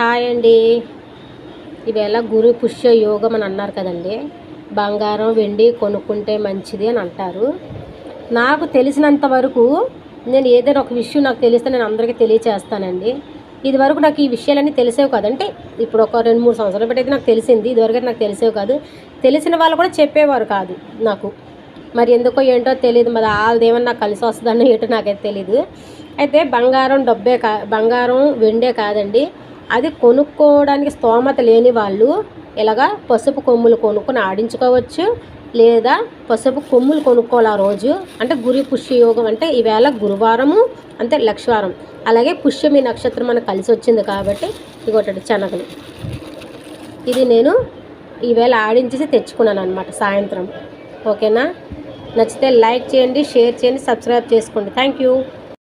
Hi అండి. ఇవేళ గురు పుష్య యోగం అని అన్నారు కదండి. బంగారం వెండి కొనుక్కుంటే మంచిది అని అంటారు. నాకు తెలిసినంత వరకు నేను ఏదైనా ఒక విషయం నాకు తెలిస్తే నేను అందరికీ తెలియచేస్తానండి. ఇది వరకు నాకు ఈ విషయాలన్నీ తెలిసేవి కాదంటే ఇప్పుడు ఒక రెండు మూడు సంవత్సరాలు పెట్టయితే నాకు తెలిసింది. ఇదివరకు నాకు తెలిసేవి కాదు. తెలిసిన వాళ్ళు కూడా చెప్పేవారు కాదు నాకు. మరి ఎందుకో ఏంటో తెలియదు. మరి వాళ్ళది నాకు కలిసి వస్తుందన్నో ఏంటో నాకైతే తెలియదు అయితే బంగారం డబ్బే కా బంగారం వెండే కాదండి. అది కొనుక్కోవడానికి స్తోమత లేని వాళ్ళు ఇలాగా పసుపు కొమ్ములు కొనుక్కొని ఆడించుకోవచ్చు. లేదా పసుపు కొమ్ములు కొనుక్కోవాలి ఆ రోజు. అంటే గురి పుష్యయోగం అంటే ఈవేళ గురువారము అంటే లక్షవారం. అలాగే పుష్యమి నక్షత్రం మనకు కలిసి వచ్చింది కాబట్టి ఇగోటండి శనగలు ఇది నేను ఈవేళ ఆడించేసి తెచ్చుకున్నాను అనమాట సాయంత్రం. ఓకేనా? నచ్చితే లైక్ చేయండి షేర్ చేయండి సబ్స్క్రైబ్ చేసుకోండి. Thank you.